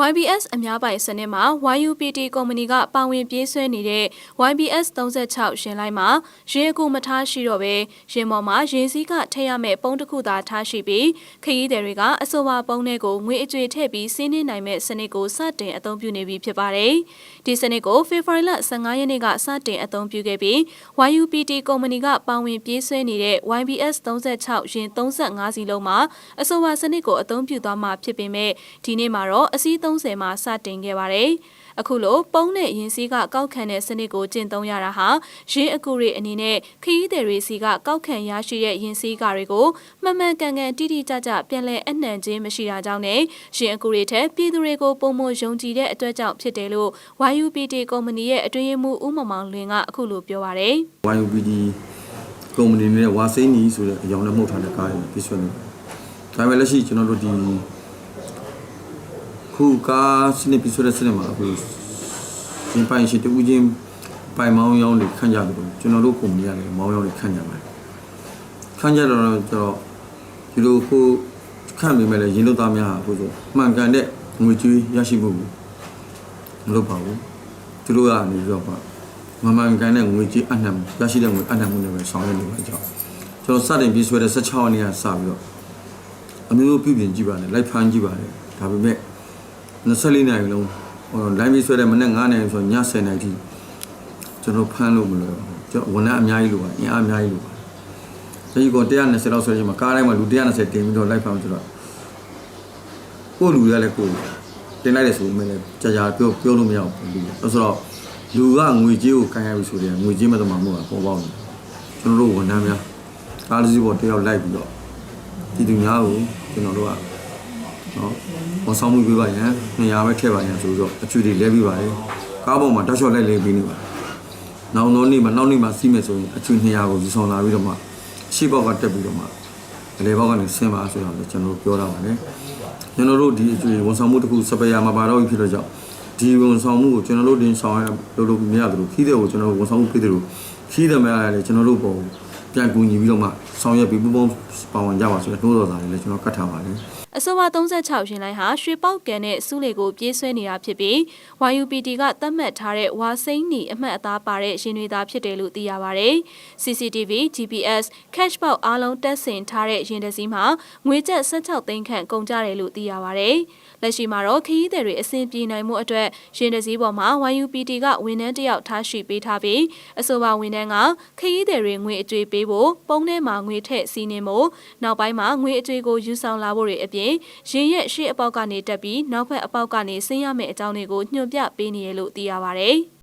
YBS အများပိုင်စနစ်မှာ YUPT ကုမ္ပဏီကပါဝင်ပြေးဆွဲနေတဲ့ YBS 36ရှင်လိုင်းမှာရေအကူမထားရှိတော့ပဲရင်ပေါ်မှာရေစည်းကထည့်ရမယ့်ပုံတစ်ခုသာထားရှိပြီးခရီးသည်တွေကအဆိုပါပုံတွေကိုငွေအကြွေထည့်ပြီးစီးနှင်းနိုင်မဲ့စနစ်ကိုစတင်အသုံးပြုနေပြီဖြစ်ပါတယ်။ဒီစနစ်ကိုဖေဖော်ဝါရီလ15ရက်နေ့ကစတင်အသုံးပြုခဲ့ပြီး YUPT ကုမ္ပဏီကပါဝင်ပြေးဆွဲနေတဲ့ YBS 36ရင်35စီလုံးမှာအဆိုပါစနစ်ကိုအသုံးပြုသွားမှာဖြစ်ပေမဲ့ဒီနေ့မှာတော့အစီး30မှာစတင်ခဲ့ပါတယ်။အခုလိုပုံးနဲ့ရင်စည်းကကောက်ခံတဲ့စနစ်ကိုကျင့်သုံးရတာဟာရင်းအကူတွေအနေနဲ့ခရီးသည်တွေစီကကောက်ခံရရှိတဲ့ရင်စည်းကတွေကိုမှန်မှန်ကန်ကန်တိတိကျကျပြန်လည်အနှံခြင်းမရှိတာကြောင့်နဲ့ရင်းအကူတွေထက်ပြည်သူတွေကိုပုံမယုံကြည်တဲ့အတွက်ကြောင့်ဖြစ်တယ်လို့ YUPT ကုမ္ပဏီရဲ့အတွင်းရေးမှူးဦးမောင်မောင်လွင်ကအခုလိုပြောပါရယ် YUPD ကုမ္ပဏီနဲ့ဝါစိန်နီဆိုတဲ့အကြောင်းနဲ့မှုတ်ထားတဲ့ကားတွေပြည့်စုံနေတယ်။ဒါပေမဲ့လက်ရှိကျွန်တော်တို့ဒီ ခုကားစနစ်ပြည့်စုံတဲ့စနစ်မှာအခုဒီပိုင်းရှိတူးချင်းပိုင်မောင်းရောင်းတွေခန့်ကြတယ်ကျွန်တော်တို့ကုမ္ပဏီကလည်းမောင်းရောင်းတွေခန့်ကြပါတယ်။ခန့်ကြတော့ကျတော့ဒီလိုခုခန့်ပြီးမဲ့လည်းရင်းလို့သားများအခုဆိုမှန်ကန်တဲ့ငွေကြေးရရှိမှုကိုမလုပ်ပါဘူး။သူတို့ကနေပြီးတော့ပါမမှန်ကန်တဲ့ငွေကြေးအနှံရရှိတဲ့ငွေအနှံမှုတွေပဲဆောင်ရွက်နေပါကြောင်းကျွန်တော်စတင်ပြီးဆွဲတဲ့16ရက်နေ့ကစပြီးတော့အမျိုးမျိုးပြုပြင်ကြည့်ပါနဲ့လိုက်ဖမ်းကြည့်ပါနဲ့ဒါပေမဲ့ 24နာရီလုံးဟိုလိုင်းပြီးဆွဲတဲ့မနေ့9နာရီဆိုည10နာရီထိကျွန်တော်ဖမ်းလို့မလို့ကျွန်တော်ဝန်ထမ်းအများကြီးလိုပါအင်အားအများကြီးလိုပါဒီကော120လောက်ဆွဲချိန်မှာကားတိုင်းမှာလူ120တင်ပြီးတော့လိုက်ဖမ်းဆိုတော့ကိုယ့်လူတွေကလည်းကိုယ်တင်လိုက်တယ်ဆိုပေမဲ့လည်းကြာကြာပြောပြောလို့မရဘူးလူဆိုတော့လူကငွေကြေးကိုကန်ရပြီဆိုတဲ့ငွေကြေးမတမမှုကပေါ်ပေါက်နေကျွန်တော်တို့ဝန်ထမ်းများကားတစ်စီးပေါ်တယောက်လိုက်ပြီးတော့ဒီသူများကိုကျွန်တော်တို့က နော်ဝန်ဆောင်မှုပေးပါရန်200ပဲထည့်ပါရန်ဆိုတော့အချွေတွေလဲပြီးပါတယ်ကားပေါ်မှာတက်လျှော့လိုက်လဲပြီးနေပါတယ်နောက်တော့နေ့မှာနောက်နေ့မှာစီးမယ်ဆိုရင်အချွေ200ကိုယူဆောင်လာပြီးတော့မှရှေ့ဘောက်ကတက်ပြီးတော့မှအလေဘောက်ကနေဆင်းပါဆိုတော့ကျွန်တော်တို့ပြောတာပါလေကျွန်တော်တို့ဒီအချွေဝန်ဆောင်မှုတစ်ခုစပယ်ယာမှာပါတော့ဖြစ်တော့ကြောင့်ဒီဝန်ဆောင်မှုကိုကျွန်တော်တို့တင်ဆောင်ရလို့လို့မရသလိုခီးတဲ့ကိုကျွန်တော်တို့ဝန်ဆောင်မှုပေးတယ်လို့ခီးတယ်မရလည်းကျွန်တော်တို့ပုံပြန်ကူညီပြီးတော့မှဆောင်ရွက်ပြီးပူပေါင်းပါဝင်ကြပါဆိုတော့နှိုးတော်စာတွေလည်းကျွန်တော်ကတ်ထားပါတယ် အဆိုပါ36ရှင်လိုင်းဟာရွှေပေါက်ကန်တဲ့စုလေကိုပြေးဆွဲနေတာဖြစ်ပြီး YUPT ကသတ်မှတ်ထားတဲ့ဝါစိမ့်နီအမှတ်အသားပါတဲ့ရှင်တွေသားဖြစ်တယ်လို့သိရပါဗျ။ CCTV, GPS, cash box အားလုံးတက်ဆင်ထားတဲ့ရင်တစည်းမှာငွေကျပ်16သိန်းခန့်ကုန်ကြတယ်လို့သိရပါဗျ။လက်ရှိမှာတော့ခရီးသည်တွေအဆင်ပြေနိုင်မှုအတွက်ရင်တစည်းပေါ်မှာ YUPT ကဝန်ထမ်းတစ်ယောက်ထားရှိပေးထားပြီးအဆိုပါဝန်ထမ်းကခရီးသည်တွေငွေအကျွေးပေးဖို့ပုံထဲမှာငွေထည့်စီးနှင်ဖို့နောက်ပိုင်းမှာငွေအကျွေးကိုယူဆောင်လာဖို့တွေအပြင်ရင်ရဲ့ရှေ့အပေါက်ကနေတက်ပြီးနောက်ဘက်အပေါက်ကနေဆင်းရမယ့်အကြောင်းတွေကိုညွှန်ပြပေးနေရလို့သိရပါဗျ။